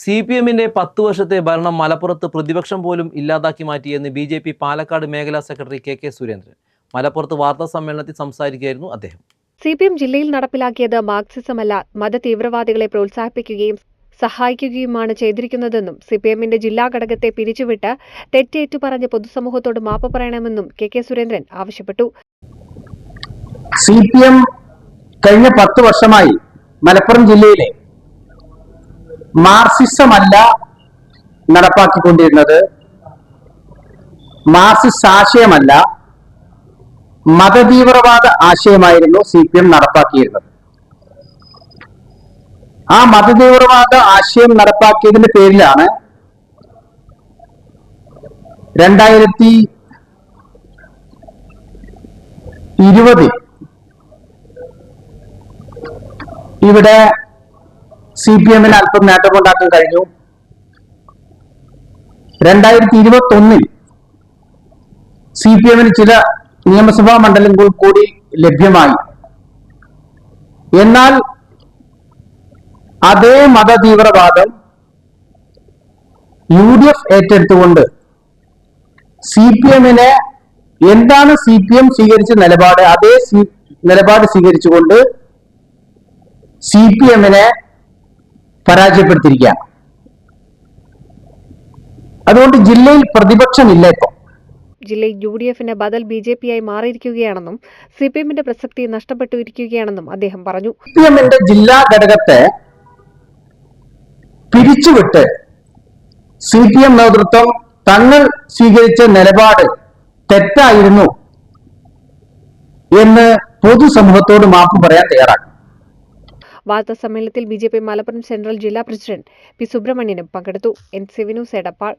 C P എമ്മിന്റെ പത്ത് വർഷത്തെ ഭരണം മലപ്പുറത്ത് പ്രതിപക്ഷം പോലും ഇല്ലാതാക്കി മാറ്റിയെന്ന് ബി ജെ പി പാലക്കാട് മേഖലാ സെക്രട്ടറി കെ കെ സുരേന്ദ്രൻ. മലപ്പുറത്ത് വാർത്താ സമ്മേളനത്തിൽ സംസാരിക്കുകയായിരുന്നു അദ്ദേഹം. സി പി എം ജില്ലയിൽ നടപ്പിലാക്കിയത് മാർക്സിസമല്ല മത തീവ്രവാദികളെ പ്രോത്സാഹിപ്പിക്കുകയും സഹായിക്കുകയുമാണ് ചെയ്തിരിക്കുന്നതെന്നും സി പി എമ്മിന്റെ ജില്ലാ ഘടകത്തെ പിരിച്ചുവിട്ട് തെറ്റേറ്റു പറഞ്ഞ് പൊതുസമൂഹത്തോട് മാപ്പ് പറയണമെന്നും കെ കെ സുരേന്ദ്രൻ ആവശ്യപ്പെട്ടു. സി പി എം കഴിഞ്ഞ പത്ത് വർഷമായി മലപ്പുറം ജില്ലയിലെ മാർസിസമല്ല നടപ്പാക്കിക്കൊണ്ടിരുന്നത്. മാർസിസ്റ്റ് ആശയമല്ല മതതീവ്രവാദ ആശയമായിരുന്നു സി പി എം നടപ്പാക്കിയിരുന്നത്. ആ മതതീവ്രവാദ ആശയം നടപ്പാക്കിയതിന്റെ പേരിലാണ് രണ്ടായിരത്തി ഇരുപതിൽ ഇവിടെ സി പി എമ്മിന് അല്പം നേട്ടമുണ്ടാക്കാൻ കഴിഞ്ഞു. രണ്ടായിരത്തി ഇരുപത്തി ഒന്നിൽ സി പി എമ്മിന് ചില നിയമസഭാ മണ്ഡലങ്ങൾ കൂടി ലഭ്യമായി. എന്നാൽ അതേ മതതീവ്രവാദം യു ഡി എഫ് ഏറ്റെടുത്തുകൊണ്ട് സി പി എമ്മിനെ എന്താണ് സി പി എം സ്വീകരിച്ച നിലപാട്? അതേ നിലപാട് സ്വീകരിച്ചുകൊണ്ട് സി പി എമ്മിനെ പരാജയപ്പെടുത്തിയിരിക്കുകയാണ്. അതുകൊണ്ട് ജില്ലയിൽ പ്രതിപക്ഷമില്ല ഇപ്പൊ. ജില്ലയിൽ യു ഡി എഫിന് ബദൽ ബി ജെ പിയായി മാറിയിരിക്കുകയാണെന്നും സി പി എമ്മിന്റെ പ്രസക്തി നഷ്ടപ്പെട്ടിരിക്കുകയാണെന്നും അദ്ദേഹം പറഞ്ഞു. സി പി എമ്മിന്റെ ജില്ലാ ഘടകത്തെ പിരിച്ചുവിട്ട് സി പി എം നേതൃത്വം തങ്ങൾ സ്വീകരിച്ച നിലപാട് തെറ്റായിരുന്നു എന്ന് പൊതുസമൂഹത്തോട് മാപ്പ് പറയാൻ തയ്യാറാണ് വാർത്താ സമ്മേളനത്തിൽ B J P Malappuram central ജില്ലാ പ്രസിഡന്റ് പി സുബ്രഹ്മണ്യനും പങ്കെടുത്തു. എൻ സിവിനു എടപ്പാൾ.